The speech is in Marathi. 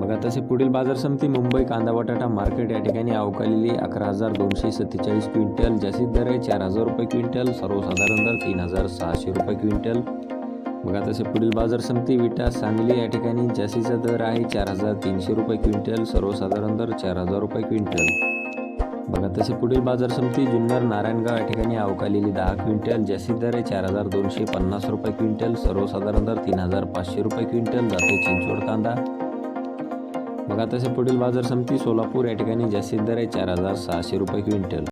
बघा तसे पुढील बाजार समिती मुंबई कांदा बटाटा मार्केट या ठिकाणी अवकालेली अकरा हजार दोनशे सत्तेचाळीस क्विंटल जास्तीत दर आहे चार हजार रुपये क्विंटल सर्वसाधारण दर तीन हजार सहाशे रुपये क्विंटल. बघा तसे पुढील बाजार समिती विटा सांगली या ठिकाणी जास्तीचा दर आहे चार हजार तीनशे रुपये क्विंटल सर्वसाधारण दर चार हजार रुपये क्विंटल. बघा तसे पुढील बाजार समिती जुन्नर नारायणगाव या ठिकाणी अवकालेली दहा क्विंटल जास्तीत दर आहे चार हजार दोनशे पन्नास रुपये क्विंटल सर्वसाधारण दर तीन हजार पाचशे रुपये क्विंटल जाते चिंचवड कांदा. बघा तसे पुढील बाजार समिती सोलापूर या ठिकाणी जास्तीत दर आहे चार हजार सहाशे रुपये क्विंटल.